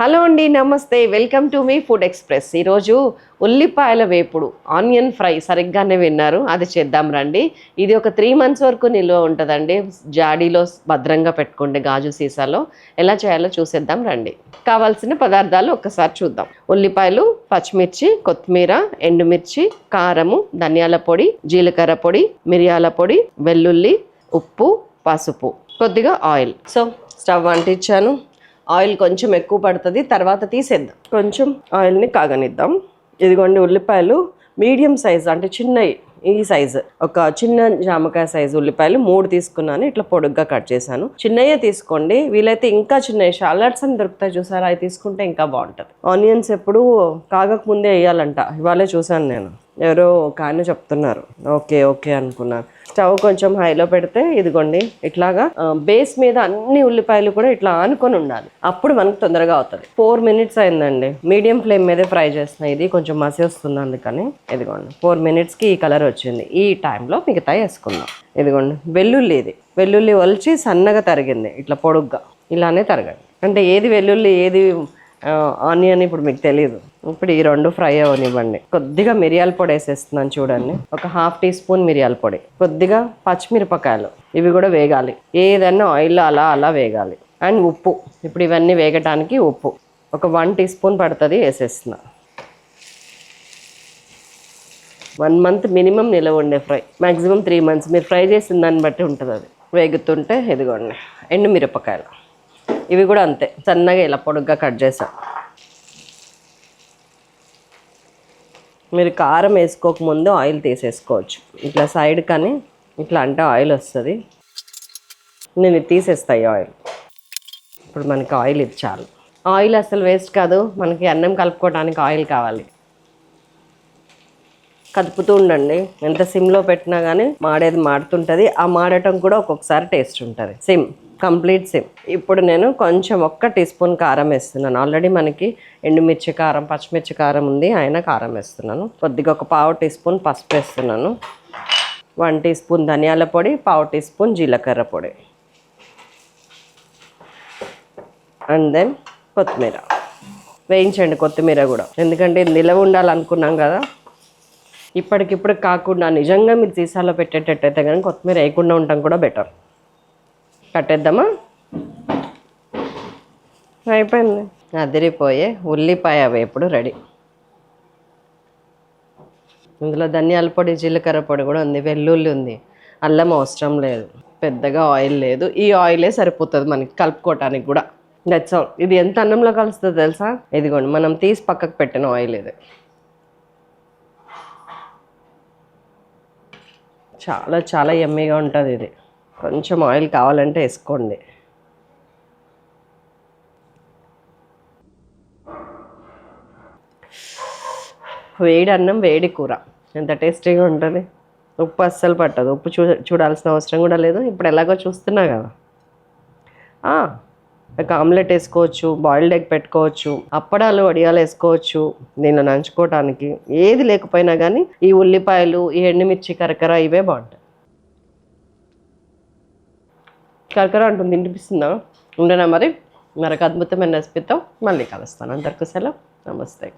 Hello అండి నమస్తే. Welcome to మీ ఫుడ్ ఎక్స్ప్రెస్. ఈరోజు ఉల్లిపాయల వేపుడు ఆనియన్ ఫ్రై సరిగ్గానే విన్నారు. అది చేద్దాం రండి. ఇది ఒక త్రీ మంత్స్ వరకు నిల్వ ఉంటుందండి. జాడీలో భద్రంగా పెట్టుకోండి గాజు సీసాలో. ఎలా చేయాలో చూసేద్దాం రండి. కావాల్సిన పదార్థాలు ఒక్కసారి చూద్దాం. ఉల్లిపాయలు పచ్చిమిర్చి కొత్తిమీర ఎండుమిర్చి కారము ధనియాల పొడి జీలకర్ర పొడి మిరియాల పొడి వెల్లుల్లి ఉప్పు పసుపు కొద్దిగా ఆయిల్. సో స్టవ్ అంటించాను ఆయిల్ కొంచెం ఎక్కువ పడుతుంది తర్వాత తీసేద్దాం. కొంచెం ఆయిల్ని కాగనిద్దాం. ఇదిగోండి ఉల్లిపాయలు మీడియం సైజ్ అంటే చిన్నవి ఈ సైజు ఒక చిన్న జామకాయ సైజు ఉల్లిపాయలు మూడు తీసుకున్నాను ఇట్లా పొడుగ్గా కట్ చేశాను. చిన్నయే తీసుకోండి వీలైతే ఇంకా చిన్నవి షాలర్ట్స్ అని దొరుకుతాయి చూసారా అవి తీసుకుంటే ఇంకా బాగుంటుంది. ఆనియన్స్ ఎప్పుడు కాగకముందే వేయాలంట ఇవాళే చూసాను నేను. ఎవరో ఒక ఆయన చెప్తున్నారు ఓకే ఓకే అనుకున్నాను. స్టవ్ కొంచెం హైలో పెడితే ఇదిగోండి ఇట్లాగా బేస్ మీద అన్ని ఉల్లిపాయలు కూడా ఇట్లా ఆనుకొని ఉండాలి. అప్పుడు మనకు తొందరగా అవుతుంది. ఫోర్ మినిట్స్ అయిందండి. మీడియం ఫ్లేమ్ మీదే ఫ్రై చేస్తున్నాయి ఇది కొంచెం మసి వస్తుంది అందుకని ఇదిగోండి. ఫోర్ మినిట్స్కి ఈ కలర్ వచ్చింది. ఈ టైంలో మిగతా వేసుకుందాం. ఇదిగోండి వెల్లుల్లి ఇది. వెల్లుల్లి ఒలిచి సన్నగా తరిగింది ఇట్లా పొడుగ్గా. ఇలానే తరగండి. అంటే ఏది వెల్లుల్లి ఏది ఆనియన్ ఇప్పుడు మీకు తెలియదు ఇప్పుడు ఈ రెండు ఫ్రై అవ్వనివ్వండి కొద్దిగా మిరియాల పొడి వేసేస్తున్నాను చూడండి. ఒక హాఫ్ టీ స్పూన్ మిరియాల పొడి. కొద్దిగా పచ్చిమిరపకాయలు. ఇవి కూడా వేగాలి. ఏదైనా ఆయిల్లో అలా అలా వేగాలి. అండ్ ఉప్పు. ఇప్పుడు ఇవన్నీ వేగటానికి ఉప్పు. ఒక వన్ టీ స్పూన్ పడుతుంది వేసేస్తున్నా. వన్ మంత్ మినిమం నిలవ ఉండే ఫ్రై. Maximum three months. మీరు ఫ్రై చేసిన దాన్ని బట్టి ఉంటుంది అది వేగుతుంటే ఇదిగోండి. ఎండు మిరపకాయలు ఇవి కూడా అంతే. సన్నగా ఇలా పొడుగ్గా కట్ చేసాం. మీరు కారం వేసుకోకముందు ఆయిల్ తీసేసుకోవచ్చు. ఇట్లా సైడ్ కానీ ఇట్లా అంటే ఆయిల్ వస్తుంది. నేను తీసేస్తాయి ఆయిల్. ఇప్పుడు మనకి ఆయిల్ ఇది చాలు. ఆయిల్ అసలు వేస్ట్ కాదు. మనకి అన్నం కలుపుకోవడానికి ఆయిల్ కావాలి. కదుపుతూ ఉండండి. ఎంత సిమ్లో పెట్టినా కానీ మాడేది మాడుతుంటుంది. ఆ మాడటం కూడా ఒక్కొక్కసారి టేస్ట్ ఉంటుంది. సిమ్. Complete same. ఇప్పుడు నేను కొంచెం ఒక్క టీ స్పూన్ కారం వేస్తున్నాను. ఆల్రెడీ మనకి ఎండుమిర్చి కారం పచ్చిమిర్చి కారం ఉంది అయినా కారం వేస్తున్నాను. కొద్దిగా ఒక పావు టీ స్పూన్ పసుపు వేస్తున్నాను. వన్ టీ స్పూన్ ధనియాల పొడి పావు టీ స్పూన్ జీలకర్ర పొడి. అండ్ దెన్ కొత్తిమీర. వేయించండి కొత్తిమీర కూడా. ఎందుకంటే నిలవ ఉండాలనుకున్నాం కదా. ఇప్పటికిప్పుడు కాకుండా నిజంగా మీరు సీసాలో పెట్టేటట్టయితే కానీ కొత్తిమీర వేయకుండా ఉండటం కూడా బెటర్. కట్టేద్దామా? అయిపోయింది. అదిరిపోయే ఉల్లిపాయ వేపుడు రెడీ. ఇందులో ధనియాల పొడి జీలకర్ర పొడి కూడా ఉంది. వెల్లుల్లి ఉంది. అల్లం అవసరం లేదు. పెద్దగా ఆయిల్ లేదు. ఈ ఆయిలే సరిపోతుంది మనకి కలుపుకోవటానికి కూడా. దట్స్ ఆల్ ఇది ఎంత అన్నంలో కలుస్తుందో తెలుసా? ఇదిగోండి మనం తీసి పక్కకు పెట్టిన ఆయిల్ ఇది. చాలా చాలా ఎమ్మీగా ఉంటుంది ఇది. కొంచెం ఆయిల్ కావాలంటే వేసుకోండి. వేడి అన్నం వేడి కూర. ఎంత టేస్టీగా ఉంటుంది? ఉప్పు అస్సలు పట్టదు. ఉప్పు చూ చూడాల్సిన అవసరం కూడా లేదు. ఇప్పుడు ఎలాగో చూస్తున్నా కదా. ఒక ఆమ్లెట్ వేసుకోవచ్చు బాయిల్డ్ ఎగ్ పెట్టుకోవచ్చు అప్పడాలు వడియాలు వేసుకోవచ్చు దీనిలో నంచుకోవటానికి. ఏది లేకపోయినా కానీ ఈ ఉల్లిపాయలు ఈ ఎండుమిర్చి కరకర ఇవే బాగుంటాయి. కరకర అంటుంది వినిపిస్తుందా? ఉండనా మరి? మరొక అద్భుతమైన రెసిపీతో మళ్ళీ కలుస్తాను. అందరికీ సెలవు. నమస్తే.